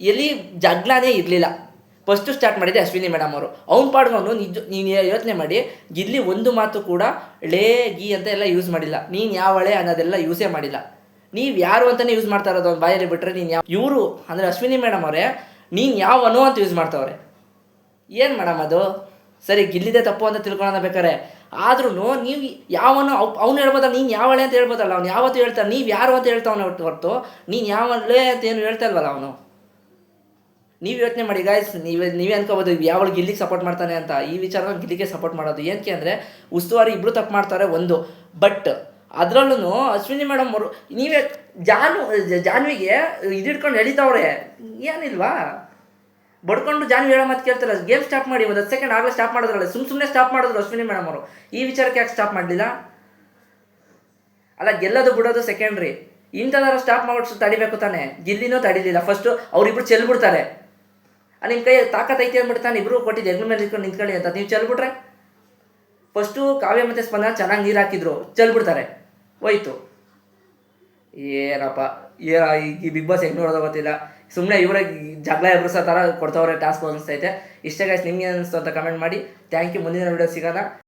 ಎಲ್ಲಿ ಜಗಳನೇ ಇರಲಿಲ್ಲ. First start ಮಾಡಿದೆ ಅಶ್ವಿನಿ ಮೇಡಮ್ ಅವರು. ಅವ್ನು ಪಾಡ್ಕೊಂಡು ನಿಜ ನೀನು ಯೋಚನೆ ಮಾಡಿ, ಇಲ್ಲಿ ಒಂದು ಮಾತು ಕೂಡ ಲೇ, ಗಿ ಅಂತ ಎಲ್ಲ ಯೂಸ್ ಮಾಡಿಲ್ಲ. ನೀನು ಯಾವಳೆ ಅನ್ನೋದೆಲ್ಲ ಯೂಸೇ ಮಾಡಿಲ್ಲ. ನೀವು ಯಾರು ಅಂತಲೇ ಯೂಸ್ ಮಾಡ್ತಾ ಇರೋದು ಅವ್ನು ಬಾಯಲ್ಲಿ ಬಿಟ್ಟರೆ ನೀನು ಯಾವ, ಇವರು ಅಂದರೆ ಅಶ್ವಿನಿ ಮೇಡಮ್ ಅವರೇ, ನೀನು ಯಾವನು ಅಂತ ಯೂಸ್ ಮಾಡ್ತಾವ್ರೆ. ಏನು ಮೇಡಮ್ ಅದು? ಸರಿ, ಗಿಲ್ಲಿದೆ ತಪ್ಪು ಅಂತ ತಿಳ್ಕೊಳ್ಳೋಣ ಬೇಕಾರೆ ಆದ್ರೂ ನೀವು ಯಾವನು ಅವ್ನು ಹೇಳ್ಬೋದಲ್ಲ, ನೀನು ಯಾವಳೆ ಅಂತ ಹೇಳ್ಬೋದಲ್ಲ ಅವ್ನು. ಯಾವತ್ತು ಹೇಳ್ತಾನೆ, ನೀವು ಯಾರು ಅಂತ ಹೇಳ್ತಾವನ ಹೊರತು, ನೀನು ಯಾವಳೆ ಅಂತ ಏನು ಹೇಳ್ತಾ ಇಲ್ವಲ್ಲ ಅವನು. ನೀವು ಯೋಚನೆ ಮಾಡಿ ಗಾಯ್ಸ್ ನೀವೇ ನೀವೇ ಅನ್ಕೋಬೋದು ಯಾವಳು ಗಿಲ್ಲಿಗೆ ಸಪೋರ್ಟ್ ಮಾಡ್ತಾನೆ ಅಂತ. ಈ ವಿಚಾರ ಗಿಲ್ಲಿಗೆ ಸಪೋರ್ಟ್ ಮಾಡೋದು. ಏನಕ್ಕೆ ಅಂದರೆ, ಉಸ್ತುವಾರಿ ಇಬ್ಬರು ತಪ್ಪು ಮಾಡ್ತಾರೆ, ಒಂದು. ಬಟ್ ಅದರಲ್ಲೂ ಅಶ್ವಿನಿ ಮೇಡಮ್ ಅವರು, ನೀವೇ ಜಾನು, ಜಾನ್ವಿಗೆ ಇದಿಡ್ಕೊಂಡು ಎಳಿತಾವ್ರೆ. ಏನಿಲ್ವಾ? ಬಡ್ಕೊಂಡು ಜಾನ್ವಿ ಹೇಳೋ ಮಾತು ಕೇಳ್ತಾರೆ? ಗೇಮ್ ಸ್ಟಾಪ್ ಮಾಡಿ, ಒಂದು ಹತ್ತು ಸೆಕೆಂಡ್ ಆಗಲೇ ಸ್ಟಾಪ್ ಮಾಡಿದ್ರಲ್ಲ ಸುಮ್ಮ ಸುಮ್ಮನೆ ಸ್ಟಾಪ್ ಮಾಡಿದ್ರು ಅಶ್ವಿನಿ ಮೇಡಮ್ ಅವರು. ಈ ವಿಚಾರಕ್ಕೆ ಯಾಕೆ ಸ್ಟಾಪ್ ಮಾಡಲಿಲ್ಲ? ಅಲ್ಲ, ಗೆಲ್ಲೋದು ಬಿಡೋದು ಸೆಕೆಂಡ್ರಿ ಇಂಥದಾರು ಸ್ಟಾಪ್ ಮಾಡ್ಬಿಟ್ಟು ತಡಿಬೇಕು ತಾನೆ. ಗಿಲ್ಲಿನೂ ತಡಿಲಿಲ್ಲ. ಫಸ್ಟು ಅವ್ರಿಬ್ರು ಚೆಲ್ಬಿಡ್ತಾರೆ. ನಿಮ್ಮ ಕೈ ಐತಿ ಅಂದ್ಬಿಟ್ಟು ನಾನು ಇಬ್ಬರು ಕೊಟ್ಟಿದ್ದು. ಹೆಗ್ಲ ಮೇಲೆ ಇಟ್ಕೊಂಡು ನಿಂತ್ಕೊಳ್ಳಿ ಅಂತ. ನೀವು ಚೆಲ್ಬಿಟ್ರೆ? ಫಸ್ಟು ಕಾವ್ಯ ಮತ್ತು ಸ್ಪಂದನ ಚೆನ್ನಾಗಿ ನೀರು ಹಾಕಿದ್ರು. ಚೆಲ್ಬಿಡ್ತಾರೆ. ಹೋಯ್ತು. ಏನಪ್ಪ? ಏ ಈ ಬಿಗ್ ಬಾಸ್ ಹೆಂಗೆ ನೋಡೋದು ಗೊತ್ತಿಲ್ಲ. ಸುಮ್ಮನೆ ಇವರೇ ಜಗಳ ಎಬ್ರಿಸೋ ಥರ ಕೊಡ್ತವ್ರೆ ಟಾಸ್ಕ್ ಅನಿಸ್ತೈತೆ. ಇಷ್ಟೇ ಗೈಸ್ ನಿಮಗೆ ಅನಿಸ್ತು ಅಂತ ಕಮೆಂಟ್ ಮಾಡಿ. ಥ್ಯಾಂಕ್ ಯು ಮುಂದಿನ ವಿಡಿಯೋ ಸಿಗೋಣ.